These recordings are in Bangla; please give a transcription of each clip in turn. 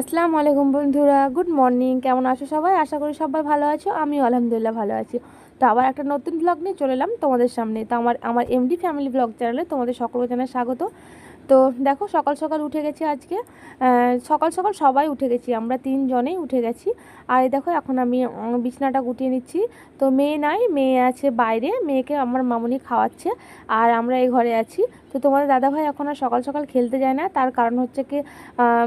আসসালামু আলাইকুম বন্ধুরা গুড মর্নিং কেমন আছো সবাই? আশা করি সবাই ভালো আছো, আমিও আলহামদুলিল্লাহ ভালো আছি। তো আবার একটা নতুন ব্লগ নিয়ে চলে এলাম তোমাদের সামনে। তো আমার আমার এমডি ফ্যামিলি ব্লগ চ্যানেলে তোমাদের সকলকে জানাই স্বাগত। তো দেখো, সকাল সকাল উঠে গেছি আজকে। সকাল সকাল সবাই উঠে গেছি, আমরা তিনজনেই উঠে গেছি। আর এই দেখো, এখন আমি বিছানাটা গুটিয়ে নিচ্ছি। তো মেয়ে নাই, মেয়ে আছে বাইরে, মেয়েকে আমার মামুনি খাওয়াচ্ছে। আর আমরা এই ঘরে আছি। তো তোমাদের দাদাভাই এখন আর সকাল সকাল খেলতে যায় না। তার কারণ হচ্ছে কি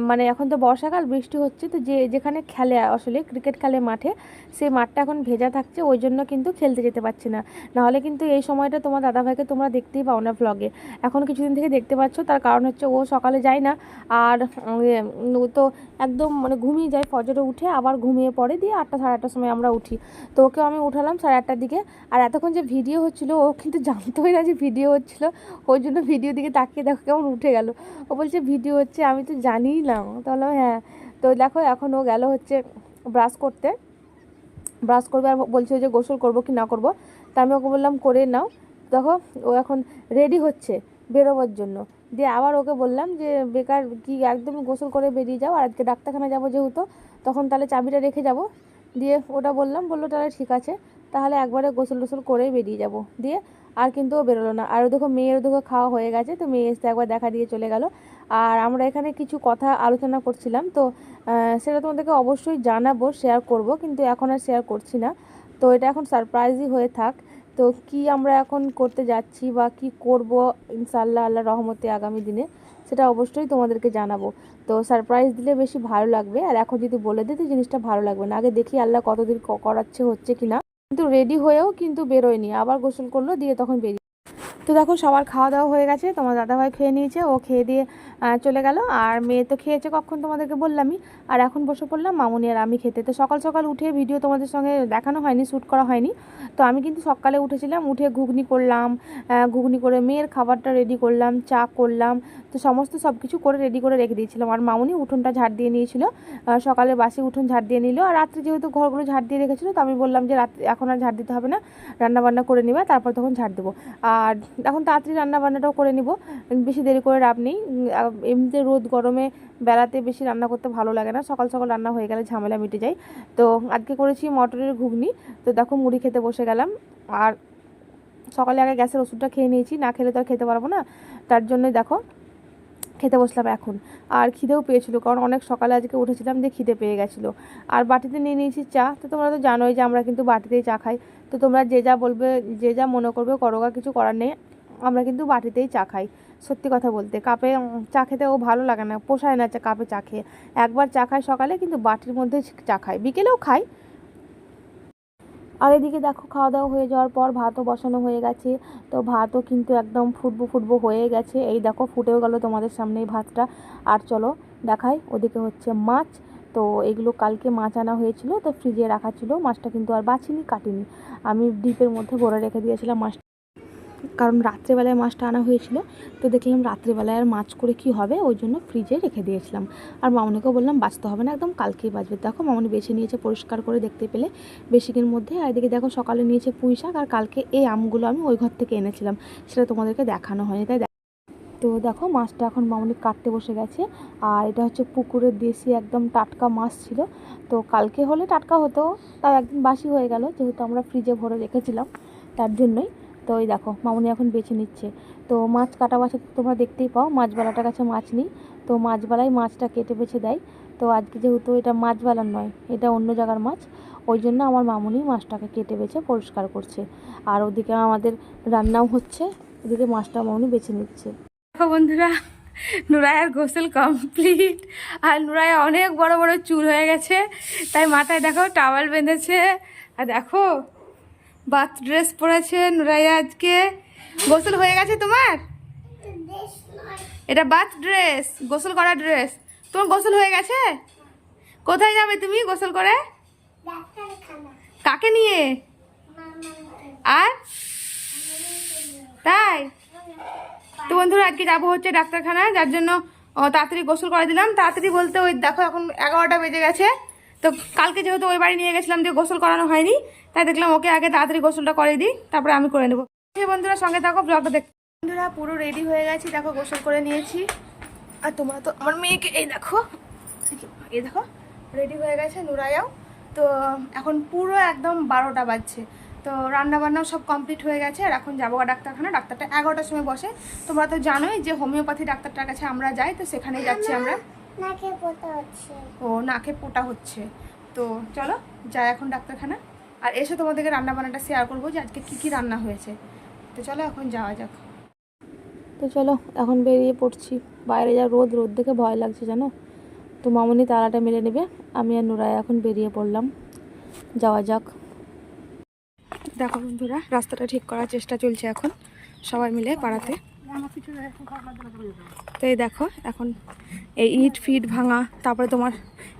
মানে এখন তো বর্ষাকাল, বৃষ্টি হচ্ছে, তো যে, যেখানে খেলে আসলে ক্রিকেট খেলে মাঠে, সেই মাঠটা এখন ভেজা থাকছে, ওই জন্য কিন্তু খেলতে যেতে পারছে না। নাহলে কিন্তু এই সময়টা তোমার দাদাভাইকে তোমরা দেখতেই পাও না ভ্লগে এখন কিছুদিন থেকে দেখতে পাচ্ছ, তার কারণ হচ্ছে ও সকালে যায় না, আর তো একদম মানে ঘুমিয়ে যায়, ফজরে উঠে আবার ঘুমিয়ে পড়ে, দিয়ে আটটা, সাড়ে আটটার সময় আমরা উঠি। তো ওকেও আমি উঠালাম সাড়ে আটটার দিকে, আর এতক্ষণ যে ভিডিও হচ্ছিল, ও কিন্তু জানতোই না যে ভিডিও হচ্ছিল, ওই জন্য ভিডিও দিকে তাকিয়ে দেখো কেমন উঠে গেল। ও বলছে, ভিডিও হচ্ছে, আমি তো জানিই না। তাহলে হ্যাঁ। তো দেখো, এখন ও গেল হচ্ছে ব্রাশ করতে। ব্রাশ করবে আর বলছে যে, গোসল করব কি না করব? তা আমি ওকে বললাম, করে নাও। দেখো, ও এখন রেডি হচ্ছে বেরোবার জন্য। দিয়ে আবার ওকে বললাম যে, বেকার, কি একদম গোসল করে বেরিয়ে যাও, আর আজকে ডাক্তারখানা যাব যেহেতু, তখন তাহলে চাবিটা রেখে যাব। দিয়ে ওটা বললাম, বলল, তাহলে ঠিক আছে, তাহলে একবারে গোসল টোসল করেই বেরিয়ে যাব। দিয়ে আর কিন্তু ও বেরোলো না। আর দেখো মেয়ের দেখো খাওয়া হয়ে গেছে, তো মেয়ে এসে একবার দেখা দিয়ে চলে গেল। আর আমরা এখানে কিছু কথা আলোচনা করছিলাম, তো সেটা তোমাদেরকে অবশ্যই জানাব শেয়ার করব, কিন্তু এখন আর শেয়ার করছি না। তো এটা এখন সারপ্রাইজই হয়ে থাক। তো কি আমরা এখন করতে যাচ্ছি বা কি করব ইনশাল্লাহ আল্লাহ রহমতে আগামী দিনে, সেটা অবশ্যই তোমাদেরকে জানাব। তো সারপ্রাইজ দিলে বেশি ভালো লাগবে। আর এখন যদি বলে দিই তো জিনিসটা ভালো লাগবে না, আগে দেখি আল্লাহ কতদিন করাচ্ছে, হচ্ছে কি না কিন্তু রেডি হয়েও কিন্তু বেরোয়নি। আবার গোসল করল দিয়ে তখন বেরিয়ে তো দেখো, সবার খাওয়া দাওয়া হয়ে গেছে। তোমার দাদাভাই খেয়ে নিয়েছে, ও খেয়ে দিয়ে চলে গেল। আর মেয়ে তো খেয়েছে কখন তোমাদেরকে বললামই। আর এখন বসে পড়লাম মামুনি আর আমি খেতে। তো সকাল সকাল উঠে ভিডিও তোমাদের সঙ্গে দেখানো হয়নি, শ্যুট করা হয়নি। তো আমি কিন্তু সকালে উঠেছিলাম, উঠে ঘুগনি করলাম ঘুগনি করে মেয়ের খাবারটা রেডি করলাম, চা করলাম। তো সমস্ত সব কিছু করে রেডি করে রেখে দিয়েছিলাম। আর মামুনি উঠোনটা ঝাড় দিয়ে নিয়েছিল। সকালে বাসি উঠোন ঝাড় দিয়ে নিল। আর রাত্রে যেহেতু ঘরগুলো ঝাড় দিয়ে রেখেছিল, তো আমি বললাম যে রাত্রে এখন আর ঝাড় দিতে হবে না। রান্না বান্না করে নেবে, তারপর তখন ঝাড় দেবো। আর এখন তাড়াতাড়ি রান্না বান্নাটাও করে নিব। বেশি দেরি করে রাব নেই। এমনিতে রোদ গরমে বেলাতে বেশি রান্না করতে ভালো লাগে না। সকাল সকাল রান্না হয়ে গেলে ঝামেলা মিটে যায়। তো আজকে করেছি মটরের ঘুগনি। তো দেখো মুড়ি খেতে বসে গেলাম। আর সকালে আগে গ্যাসের ওষুধটা খেয়ে নিয়েছি। না খেলে তো আর খেতে পারব না। তার জন্যই দেখো খেতে বসলাম এখন। আর খিদেও পেয়েছিল, কারণ অনেক সকালে আজকে উঠেছিলাম যে খিদে পেয়ে গেছিল। আর বাটিতে নিয়ে নিয়েছি চা। তো তোমরা তো জানোই যে আমরা কিন্তু বাটিতেই চা খাই। তো তোমরা যে যা বলবে, যে যা মনে করবে করোগা কিছু করার নেই। আমরা কিন্তু বাটিতেই চা খাই। সত্যি কথা বলতে, কাপে চা খেতে ও ভালো লাগে না, পোষায় না চা, কাপে চা খেয়ে। একবার চা খায় সকালে, কিন্তু বাটির মধ্যে চা খায় বিকেলেও খাই। আর এদিকে দেখো খাওয়া দাওয়া হয়ে যাওয়ার পর ভাতও বসানো হয়ে গেছে। তো ভাতও কিন্তু একদম ফুটবো ফুটবো হয়ে গেছে। এই দেখো, ফুটেও গেল তোমাদের সামনে এই ভাতটা। আর চলো, দেখাই। ওদিকে হচ্ছে মাছ। তো এগুলো কালকে মাছ আনা হয়েছিল, তো ফ্রিজে রাখা ছিল। মাছটা কিন্তু আর বাছিনি কাটিনি। আমি ডিপের মধ্যে ভরে রেখে দিয়েছিলাম মাছ কারণ রাত্রেবেলায় মাছটা আনা হয়েছিল, তো দেখলাম রাত্রেবেলায় আর মাছ করে কি হবে, ওই জন্য ফ্রিজে রেখে দিয়েছিলাম। আর মামনিকেও বললাম, বাঁচতে হবে না একদম, কালকেই বাঁচবে। দেখো, মামনি বেছে নিয়েছে পরিষ্কার করে দেখতে পেলে বেশিকের মধ্যে। আর এদিকে দেখো, সকালে নিয়েছে পুঁই শাক, আর কালকে এই আমগুলো আমি ওই ঘর থেকে এনেছিলাম, সেটা তোমাদেরকে দেখানো হয়নি, তাই তো দেখো, মাছটা এখন মামনি কাটতে বসে গেছে। আর এটা হচ্ছে পুকুরের দেশি একদম টাটকা মাছ ছিল। তো কালকে হলে টাটকা হতো, তাও একদিন বাসি হয়ে গেল, যেহেতু আমরা ফ্রিজে ভরে রেখেছিলাম, তার জন্যই। তো ওই দেখো, মামনি এখন বেছে নিচ্ছে। তো মাছ কাটা বাছা তোমরা দেখতেই পাও মাছবালাটার কাছে মাছ নেই। তো মাছবালাই মাছটা কেটে বেছে দেয়। তো আজকে যেহেতু এটা মাছবালার নয়, এটা অন্য জায়গার মাছ, ওই জন্য আমার মামুনি মাছটাকে কেটে বেছে পরিষ্কার করছে। আর ওদিকে আমাদের রান্নাও হচ্ছে, ওদিকে মাছটা মামুনি বেছে নিচ্ছে। বন্ধুরা নুরায়ার গোসল কমপ্লিট। আর নুরায়া অনেক বড় বড় চুল হয়ে গেছে, তাই মাথায় দেখো টাওয়াল বেঁধেছে। আর দেখো বাথ ড্রেস পরেছে নুরাইয়া আজকে। গোসল হয়ে গেছে তোমার? এটা বাথ ড্রেস, গোসল করা ড্রেস। তোমার গোসল হয়ে গেছে? কোথায় যাবে তুমি গোসল করে? কাকে নিয়ে? আর? তাই? তো বন্ধুরা, আজকে যাব হচ্ছে ডাক্তারখানায়, যার জন্য তাড়াতাড়ি গোসল করে দিলাম। তাড়াতাড়ি বলতে ওই দেখো এখন এগারোটা বেজে গেছে। তো কালকে যেহেতু ওই বাড়ি নিয়ে গেছিলাম, দিয়ে গোসল করানো হয়নি, তাই দেখলাম ওকে আগে তাড়াতাড়ি গোসলটা করে দিই, তারপরে আমি করে নেব। বন্ধুরা, সঙ্গে থাকো ব্লগটা দেখ বন্ধুরা, পুরো রেডি হয়ে গেছি, দেখো গোসল করে নিয়েছি। আর তোমরা তো আমার মেয়েকে এই দেখো এই দেখো রেডি হয়ে গেছে নুরাইয়াও তো এখন পুরো একদম বারোটা বাজছে। তো রান্না বান্নাও সব কমপ্লিট হয়ে গেছে, আর এখন যাব ডাক্তারখানা। ডাক্তারটা এগারোটার সময় বসে। তোমরা তো জানোই যে হোমিওপ্যাথি ডাক্তারটার কাছে আমরা যাই, তো সেখানেই যাচ্ছি আমরা। নাকে পোতা হচ্ছে। ও নাকে পোটা হচ্ছে। তো চলো যাই এখন ডাক্তারখানা। আর এসে তোমাদেরকে রান্না বান্নাটা শেয়ার করব যে আজকে কী কী রান্না হয়েছে। তো চলো এখন যাওয়া যাক। তো চলো এখন বেরিয়ে পড়ছি। বাইরে যা রোদ রোদ দেখে ভয় লাগছে জানো? তো মামনি তারাটা মেরে নেবে। আমি আর নুরাই এখন বেরিয়ে পড়লাম। যাওয়া যাক। দেখো বন্ধুরা রাস্তাটা ঠিক করার চেষ্টা চলছে এখন। সবাই মিলে পাড়াতে। তো এই দেখো, এখন এই ইট, ফিট, ভাঙা, তারপরে তোমার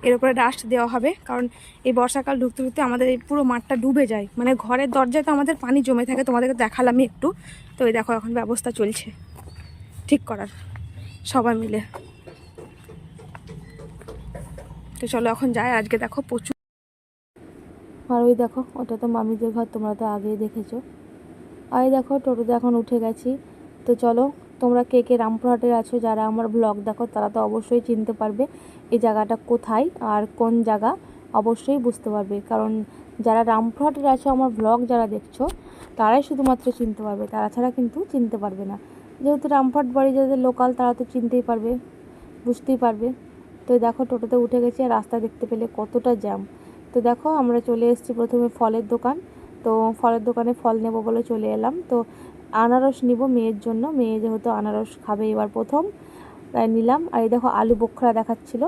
এর উপরে ডাস্ট দেওয়া হবে, কারণ এই বর্ষাকাল ঢুকতে ঢুকতে আমাদের এই পুরো মাঠটা ডুবে যায়। মানে ঘরের দরজায় তো আমাদের পানি জমে থাকে, তোমাদেরকে দেখালামই একটু। তো এই দেখো, এখন ব্যবস্থা চলছে। ঠিক করার, সবাই মিলে। তো চলো, এখন যাই। আজকে দেখো প্রচুর আর ওই দেখো, ওটা তো মামিদের ঘর, তোমরা তো আগেই দেখেছ। আর এই দেখো, টোটোতে এখন উঠে গেছি। তো চলো, তোমরা কে কে রামপুরহাটের আছো, যারা আমার ব্লগ দেখো, তারা তো অবশ্যই চিনতে পারবে এই জায়গাটা কোথায় আর কোন জায়গা। অবশ্যই বুঝতে পারবে, কারণ যারা রামপুরহাটের আছো, আমার ব্লগ যারা দেখছ, তারাই শুধুমাত্র চিনতে পারবে, তারা ছাড়া কিন্তু চিনতে পারবে না। যেহেতু রামপুরহাট বাড়ি যাদের লোকাল তারা তো চিনতেই পারবে, বুঝতেই পারবে। তো দেখো, টোটোতে উঠে গেছি, আর রাস্তা দেখতে পেলে কতটা জ্যাম। তো দেখো, আমরা চলে এসেছি প্রথমে ফলের দোকান। তো ফলের দোকানে ফল নেব বলে চলে এলাম। তো আনারস নিব মেয়ের জন্য। মেয়ে যেহেতু আনারস খাবে এবার প্রথম, তাই নিলাম। আর এই দেখো আলু বোখরা দেখাচ্ছিল।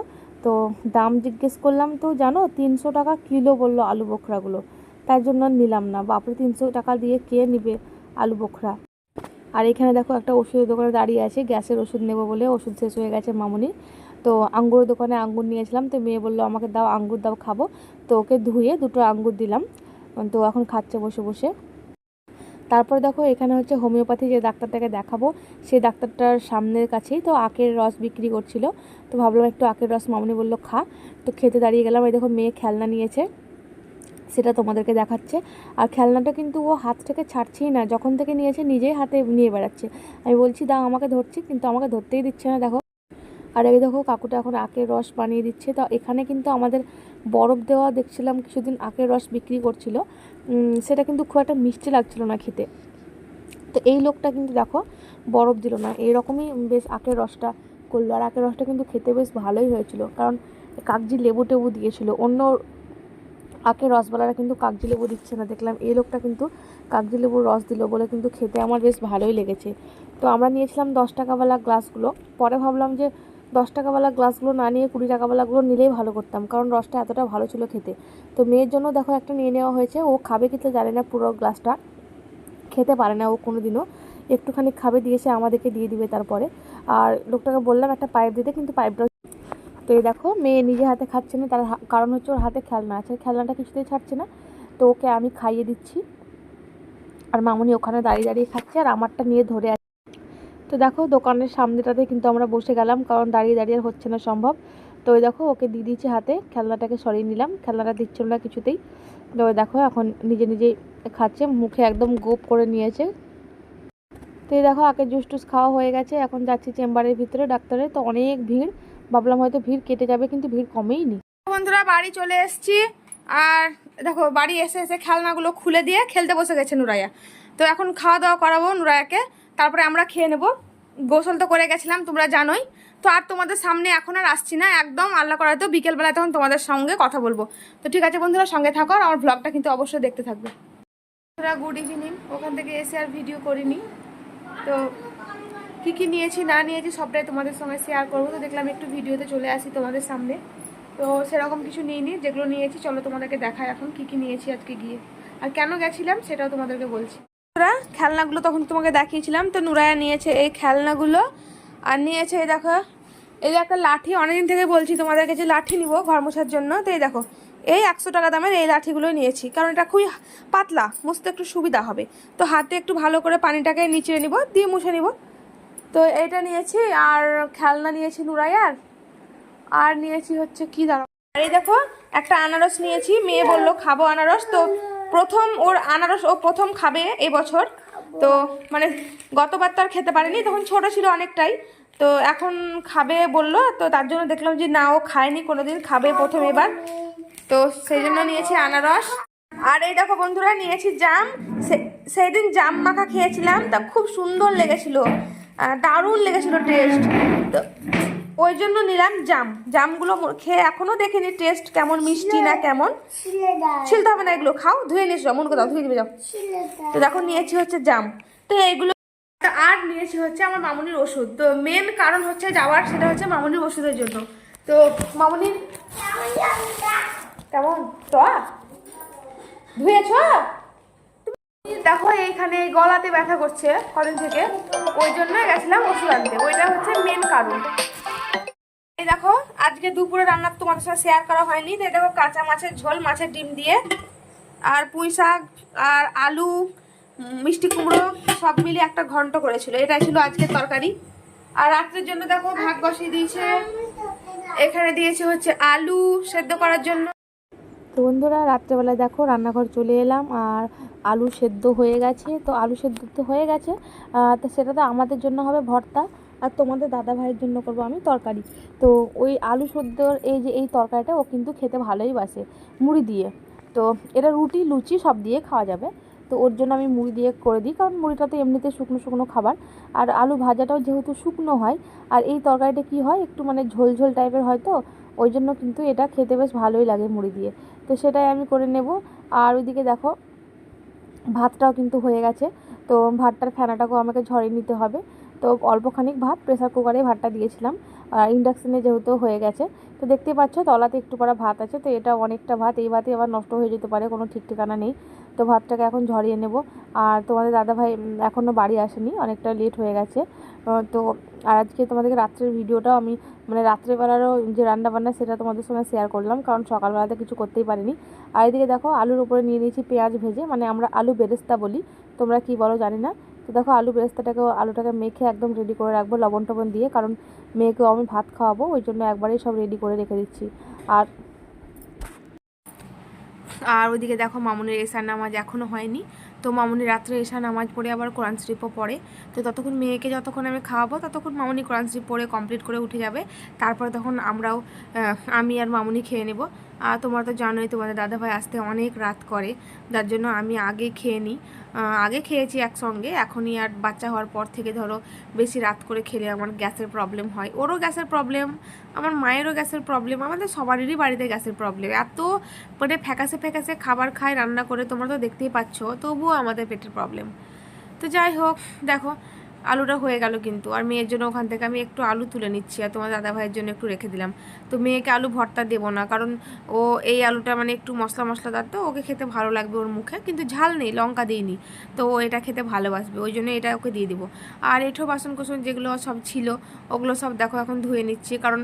তো দাম জিজ্ঞেস করলাম, তো জানো তিনশো টাকা কিলো? বলল আলু বোখরাগুলো। তার জন্য নিলাম না। বাপরে, তিনশো টাকা দিয়ে কে নিবে আলু বোখরা? আর এখানে দেখো একটা ওষুধের দোকানে দাঁড়িয়ে আছে। গ্যাসের ওষুধ নেব বলে ওষুধ শেষ হয়ে গেছে মামুনি। তো আঙ্গুরের দোকানে আঙ্গুর নিয়েছিলাম। তো মেয়ে বলল, আমাকে দাও, আঙ্গুর দাও, খাব। তো ওকে ধুয়ে দুটো আঙ্গুর দিলাম। তো এখন খাচ্ছে বসে বসে। তারপর দেখো এখানে হচ্ছে হোমিওপ্যাথি যে ডাক্তারটাকে দেখাবো সেই ডাক্তারটার সামনের কাছেই তো আখের রস বিক্রি করছিল। তো ভাবলাম একটু আখের রস মামনি বলল, খা। তো খেতে দাঁড়িয়ে গেলাম, এই দেখো মেয়ে খেলনা নিয়েছে, সেটা তোমাদেরকে দেখাচ্ছে। আর খেলনাটা কিন্তু ও হাত থেকে ছাড়ছেই না, যখন থেকে নিয়েছে নিজেই হাতে নিয়ে বেড়াচ্ছে। আমি বলছি দাও আমাকে ধরছি, কিন্তু আমাকে ধরতেই দিচ্ছে না, দেখো। আর এই দেখো কাকুটা এখন আখের রস বানিয়ে দিচ্ছে। তো এখানে কিন্তু আমাদের বরফ দেওয়া দেখছিলাম, কিছুদিন আখের রস বিক্রি করছিল। সেটা কিন্তু খুব একটা মিষ্টি লাগছিল না খেতে। তো এই লোকটা কিন্তু দেখো বরফ দিল না। এরকমই বেশ আখের রসটা করল। আর আখের রসটা কিন্তু খেতে বেশ ভালোই হয়েছিল। কারণ কাগজি লেবু টেবু দিয়েছিল। অন্য আখের রসবালারা কিন্তু কাগজি লেবু দিচ্ছে না। দেখলাম এই লোকটা কিন্তু কাগজি লেবুর রস দিল বলে কিন্তু খেতে আমার বেশ ভালোই লেগেছে। তো আমরা নিয়েছিলাম দশ টাকাওয়ালা গ্লাসগুলো। পরে ভাবলাম যে দশ টাকাওয়ালা গ্লাসগুলো না নিয়ে কুড়ি টাকাওয়ালাগুলো নিলেই ভালো করতাম, কারণ রসটা এতটা ভালো ছিল খেতে। তো মেয়ের জন্য দেখো একটা নিয়ে নেওয়া হয়েছে, ও খাবে কিন্তু জানে না পুরো গ্লাসটা, খেতে পারে না ও কোনো দিনও একটুখানি খাবে দিয়েছে আমাদেরকে দিয়ে দিবে তারপরে। আর লোকটাকে বললাম একটা পাইপ দিতে, কিন্তু পাইপটা তো এই দেখো, মেয়ে নিজে হাতে খাচ্ছে না, তার কারণ হচ্ছে ওর হাতে খেলনা আছে, খেলনাটা কিছুতেই ছাড়ছে না। তো ওকে আমি খাইয়ে দিচ্ছি। আর মামুনি ওখানে দাঁড়িয়ে দাঁড়িয়ে খাচ্ছে, আর আমারটা নিয়ে ধরে তো দেখো দোকানের সামনেটাতে কিন্তু আমরা বসে গেলাম, কারণ দাঁড়িয়ে দাঁড়িয়ে হচ্ছে না সম্ভব। তো ওই দেখো ওকে দিয়ে দিয়েছি হাতে, খেলনাটাকে সরিয়ে নিলাম, খেলনাটা দিচ্ছিল না কিছুতেই। তো ওই দেখো এখন নিজে নিজেই খাচ্ছে, মুখে একদম গোপ করে নিয়েছে। তো এই দেখো আগে জুস টুস খাওয়া হয়ে গেছে, এখন যাচ্ছি চেম্বারের ভিতরে ডাক্তারের তো অনেক ভিড়, ভাবলাম হয়তো ভিড় কেটে যাবে, কিন্তু ভিড় কমেই নি। বন্ধুরা, বাড়ি চলে এসেছি, আর দেখো বাড়ি এসে এসে খেলনাগুলো খুলে দিয়ে খেলতে বসে গেছে নুরাইয়া। তো এখন খাওয়া দাওয়া করাবো নুরাইয়াকে। তারপরে আমরা খেয়ে নেব। গোসল তো করে গেছিলাম, তোমরা জানোই। তো আর তোমাদের সামনে এখন আর আসছি না, একদম আল্লাহ করা তো বিকেলবেলায় তখন তোমাদের সঙ্গে কথা বলব। তো ঠিক আছে বন্ধুরা, সঙ্গে থাকো আর আমার ব্লগটা কিন্তু অবশ্যই দেখতে থাকবে। বন্ধুরা গুড ইভিনিং ওখান থেকে এসে আর ভিডিও করিনি। তো কি কি নিয়েছি, না নিয়েছি, সবটাই তোমাদের সঙ্গে শেয়ার করব। তো দেখলাম একটু ভিডিওতে চলে আসি তোমাদের সামনে। তো সেরকম কিছু নিইনি, যেগুলো নিয়েছি, চলো তোমাদেরকে দেখায় এখন কি কি নিয়েছি আজকে গিয়ে। আর কেন গেছিলাম, সেটাও তোমাদেরকে বলছি। খেলনাগুলো তখন তোমাকে দেখিয়েছিলাম। তো নুরায়া নিয়েছে এই খেলনাগুলো। আর নিয়েছে, এই দেখো, এই যে একটা লাঠি, অনেকদিন থেকে বলছি তোমাদেরকে যে লাঠি নিব ঘর মোছার জন্য। তো এই দেখো, এই একশো টাকা দামের এই লাঠিগুলো নিয়েছি। কারণ এটা খুবই পাতলা, মুছতে একটু সুবিধা হবে। তো হাতে একটু ভালো করে পানিটাকে নিচে নিব, দিয়ে মুছে নিব। তো এটা নিয়েছি, আর খেলনা নিয়েছি নুরাইয়ার আর নিয়েছি হচ্ছে কি দাঁড়া আর এই দেখো, একটা আনারস নিয়েছি, মেয়ে বলল, খাব আনারস। তো প্রথম ওর আনারস ও প্রথম খাবে এবছর। তো মানে গতবার তো আর খেতে পারেনি, তখন ছোট ছিল অনেকটাই। তো এখন খাবে বলল, তো তার জন্য দেখলাম যে না, ও খায়নি, কোনোদিন খাবে প্রথম এবার। তো সেই জন্য নিয়েছি আনারস। আর এই দেখো বন্ধুরা, নিয়েছি জাম। সে- দিন জাম মাখা খেয়েছিলাম, তা খুব সুন্দর লেগেছিল। দারুণ লেগেছিল টেস্ট তো ওই জন্য নিলাম জাম। জামগুলো খেয়ে এখনও দেখিনি টেস্ট কেমন মিষ্টি না কেমন? ছিলে ছিলতে হবে না এগুলো খাও ধুয়ে নিয়ে যাও মন কোথাও ধুয়ে দিবে যাও। তো দেখো নিয়েছি হচ্ছে জাম। তো এইগুলো আর নিয়েছি হচ্ছে আমার মামুনির ওষুধ। তো মেন কারণ হচ্ছে যাওয়ার সেটা হচ্ছে মামুনির ওষুধের জন্য। তো মামুনির কেমন? টক ধুয়েছ? দেখো এইখানে গলাতে ব্যথা করছে কদিন থেকে। ওই জন্য গেছিলাম ওষুধ আনতে। ওইটা হচ্ছে মেন কারণ। এই দেখো, আজকে দুপুরে রান্না তোমাদের সাথে শেয়ার করা হয়নি। তো এই দেখো, কাঁচা মাছের ঝোল, মাছের ডিম দিয়ে। আর পুঁই শাক, আর আলু মিষ্টি কুমড়ো, সব মিলিয়ে একটা ঘন্ট করেছিল। এটাই ছিল আজকের তরকারি। আর রাত্রের জন্য দেখো, ভাত বসিয়ে দিয়েছে। এখানে দিয়েছে হচ্ছে আলু সেদ্ধ করার জন্য। তো বন্ধুরা, রাত্রেবেলায় দেখো, রান্নাঘর চলে এলাম, আর আলু সেদ্ধ হয়ে গেছে। তো আলু সেদ্ধ তো হয়ে গেছে তো সেটা তো আমাদের জন্য হবে ভর্তা। আর তোমাদের দাদা ভাইয়ের জন্য করব আমি তরকারি। তো ওই আলু সেদ্ধর এই যে এই তরকারিটা ও কিন্তু খেতে ভালোই বাসে মুড়ি দিয়ে। তো এটা রুটি, লুচি সব দিয়ে খাওয়া যাবে। তো ওর জন্য আমি মুড়ি দিয়ে করে দিই, কারণ মুড়িটা তো এমনিতে শুকনো শুকনো খাবার। আর আলু ভাজাটাও যেহেতু শুকনো হয়, আর এই তরকারিটা কি হয়, একটু মানে ঝোল ঝোল টাইপের হয় তো, ওই জন্য কিন্তু এটা খেতে বেশ ভালোই লাগে মুড়ি দিয়ে। তো সেটাই আমি করে নেব। আর ওইদিকে দেখো, ভাতটাও কিন্তু হয়ে গেছে। তো ভাতটার ফেনাটাকেও আমাকে ঝরিয়ে নিতে হবে। তো অল্পখানিক ভাত প্রেসার কুকারে ভাতটা দিয়েছিলাম। আর ইন্ডাকশানে যেহেতু হয়ে গেছে, তো দেখতে পাচ্ছ তলাতে একটু পরে ভাত আছে, তো এটা অনেকটা ভাত, এই ভাতে আবার নষ্ট হয়ে যেতে পারে, কোনো ঠিক ঠিকানা নেই। তো ভাতটাকে এখন ঝরিয়ে নেব। আর তোমাদের দাদাভাই এখনও বাড়ি আসেনি, অনেকটা লেট হয়ে গেছে। তো আর আজকে তোমাদেরকে রাত্রের ভিডিওটাও আমি মানে রাত্রেবেলারও যে রান্না বান্না সেটা তোমাদের সঙ্গে শেয়ার করলাম, কারণ সকালবেলাতে কিছু করতেই পারিনি। আর এদিকে দেখো, আলুর উপরে নিয়ে নিয়েছি পেঁয়াজ ভেজে মানে আমরা আলু বেরেস্তা বলি, তোমরা কি বলো জানি না। তো দেখো আলু বেরেস্তাটাকেও, আলুটাকে মেখে একদম রেডি করে রাখব লবণ টবণ দিয়ে, কারণ মেয়েকেও আমি ভাত খাওয়াবো, ওই জন্য একবারেই সব রেডি করে রেখে দিচ্ছি। আর আর ওইদিকে দেখো মামুনের এশার নামাজ এখনও হয়নি। তো মামুনি রাত্রে এশার নামাজ পড়ে আবার কোরআন শরীফও পড়ে। তো ততক্ষণ মেয়েকে যতক্ষণ আমি খাওয়াবো, ততক্ষণ মামুনি কোরআন শরীফ পড়ে কমপ্লিট করে উঠে যাবে। তারপরে তখন আমরাও আমি আর মামুনি খেয়ে নেব। তোমরা তো জানোই, তোমাদের দাদাভাই আসতে অনেক রাত করে, যার জন্য আমি আগে খেয়ে নিই। আগে খেয়েছি একসঙ্গে, এখনই আর বাচ্চা হওয়ার পর থেকে ধরো বেশি রাত করে খেলে আমার গ্যাসের প্রবলেম হয়। ওরও গ্যাসের প্রবলেম আমার মায়েরও গ্যাসের প্রবলেম আমাদের সবারই বাড়িতে গ্যাসের প্রবলেম এত মানে ফ্যাকাসে ফ্যাকাসে খাবার খায়, রান্না করে, তোমরা তো দেখতেই পাচ্ছ, তবুও আমাদের পেটের প্রবলেম তো যাই হোক, দেখো আলুটা হয়ে গেল কিন্তু। আর মেয়ের জন্য ওখান থেকে আমি একটু আলু তুলে নিচ্ছি আর তোমার দাদা ভাইয়ের জন্য একটু রেখে দিলাম। তো মেয়েকে আলু ভর্তা দেবো না, কারণ ও এই আলুটা মানে একটু মশলা মশলাদার তো, ওকে খেতে ভালো লাগবে ওর মুখে। কিন্তু ঝাল নেই, লঙ্কা দিইনি। তো ও এটা খেতে ভালোবাসবে, ওই জন্য এটা ওকে দিয়ে দিব। আর এঁঠো বাসন কোসন যেগুলো সব ছিল, ওগুলো সব দেখো এখন ধুয়ে নিচ্ছি, কারণ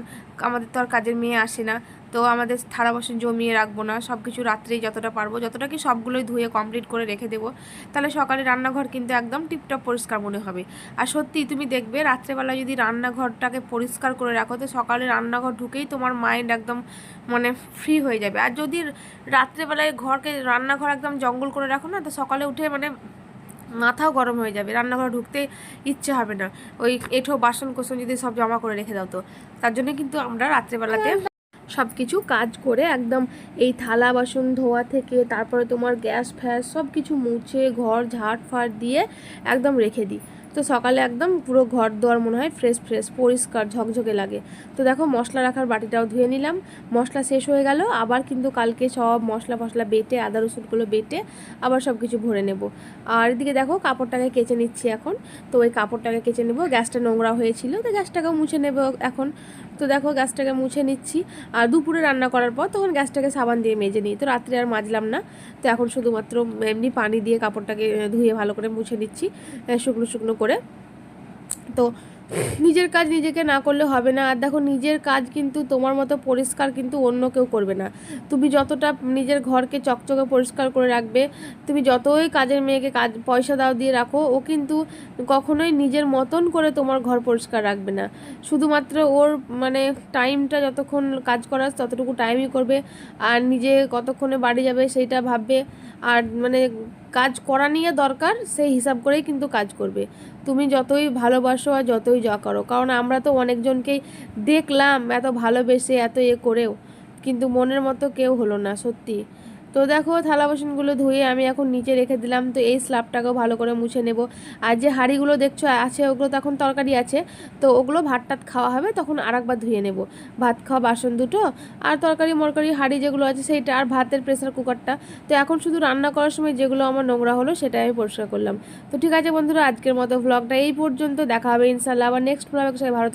আমাদের তো আর কাজের মেয়ে আসে না। তো আমাদের থালা বাসন জমিয়ে রাখব না সব কিছু রাত্রেই যতটা পারব, যতটা কি সবগুলোই ধুয়ে কমপ্লিট করে রেখে দেবো। তাহলে সকালে রান্নাঘর কিন্তু একদম টিপটপ পরিষ্কার মনে হবে। আর সত্যি তুমি দেখবে রাত্রেবেলা যদি রান্নাঘরটাকে পরিষ্কার করে রাখো, তো সকালে রান্নাঘর ঢুকেই তোমার মাইন্ড একদম মানে ফ্রি হয়ে যাবে। আর যদি রাত্রেবেলায় ঘরকে, রান্নাঘর একদম জঙ্গল করে রাখো না, তো সকালে উঠে মানে মাথাও গরম হয়ে যাবে। রান্নাঘরে ঢুকতে ইচ্ছে হবে না। ওই এঁঠো বাসন কোসন যদি সব জমা করে রেখে দাও তো। তার জন্য কিন্তু আমরা রাত্রেবেলাতে সব কিছু কাজ করে একদম এই থালা বাসন, ধোয়া থেকে তারপরে তোমার গ্যাস ফ্যাস সব কিছু মুছে, ঘর ঝাড় ফাট দিয়ে একদম রেখে দিই। তো সকালে একদম পুরো ঘর দোয়ার মনে হয় ফ্রেশ ফ্রেশ পরিষ্কার, ঝকঝকে লাগে। তো দেখো মশলা রাখার বাটিটাও ধুয়ে নিলাম। মশলা শেষ হয়ে গেল, আবার কিন্তু কালকে সব মশলা ফসলা বেটে, আদা রসুনগুলো বেটে আবার সব কিছু ভরে নেব। আর এদিকে দেখো কাপড়টাকে কেচে নিচ্ছি এখন। তো ওই কাপড়টাকে কেচে নেব। গ্যাসটা নোংরা হয়েছিল, তো গ্যাসটাকেও মুছে নেব এখন। তো দেখো গ্যাসটাকে মুছে নিচ্ছি। আর দুপুরে রান্না করার পর তখন গ্যাসটাকে সাবান দিয়ে মেজে নিই। তো রাত্রে আর মাজলাম না। তো এখন শুধুমাত্র এমনি পানি দিয়ে কাপড়টাকে ধুয়ে ভালো করে মুছে নিচ্ছি শুকনো শুকনো করে। তো নিজের কাজ নিজেকে না করলে হবে না। আর দেখো, নিজের কাজ কিন্তু তোমার মতো পরিষ্কার কিন্তু অন্য কেউ করবে না। তুমি যতটা নিজের ঘরকে চকচকে পরিষ্কার করে রাখবে, তুমি যতই কাজের মেয়েকে কাজ, পয়সা দাও দিয়ে রাখো, ও কিন্তু কখনোই নিজের মতন করে তোমার ঘর পরিষ্কার রাখবে না। শুধুমাত্র ওর মানে টাইমটা যতক্ষণ কাজ করার, ততটুকু টাইমই করবে। আর নিজে কতক্ষণে বাড়ি যাবে সেইটা ভাববে। আর মানে কাজ করা নিয়ে দরকার, সেই হিসাব করেই কিন্তু কাজ করবে। তুমি যতই ভালোবাসো আর যতই যা করো, কারণ আমরা তো অনেকজনকেই দেখলাম এত ভালোবেসে, এত এ করেও। কিন্তু মনের মতো কেউ হলো না, সত্যি। তো দেখো থালা বাসনগুলো ধুয়ে আমি এখন নিচে রেখে দিলাম। তো এই স্ল্যাবটাকেও ভালো করে মুছে নেব। আর যে হাঁড়িগুলো দেখছ আছে ওগুলো তখন তরকারি আছে। তো ওগুলো ভাত টাত খাওয়া হবে তখন আরেকবার ধুয়ে নেব। ভাত খাওয়া বাসন দুটো আর তরকারি মরকারি হাঁড়ি যেগুলো আছে সেইটা আর ভাতের প্রেসার কুকারটা। তো এখন শুধু রান্না করার সময় যেগুলো আমার নোংরা হলো সেটাই আমি পরিষ্কার করলাম। তো ঠিক আছে বন্ধুরা আজকের মতো ভ্লগটা এই পর্যন্ত। দেখা হবে ইনশাল্লাহ আবার নেক্সট ভ্লগে সবাই থেকো,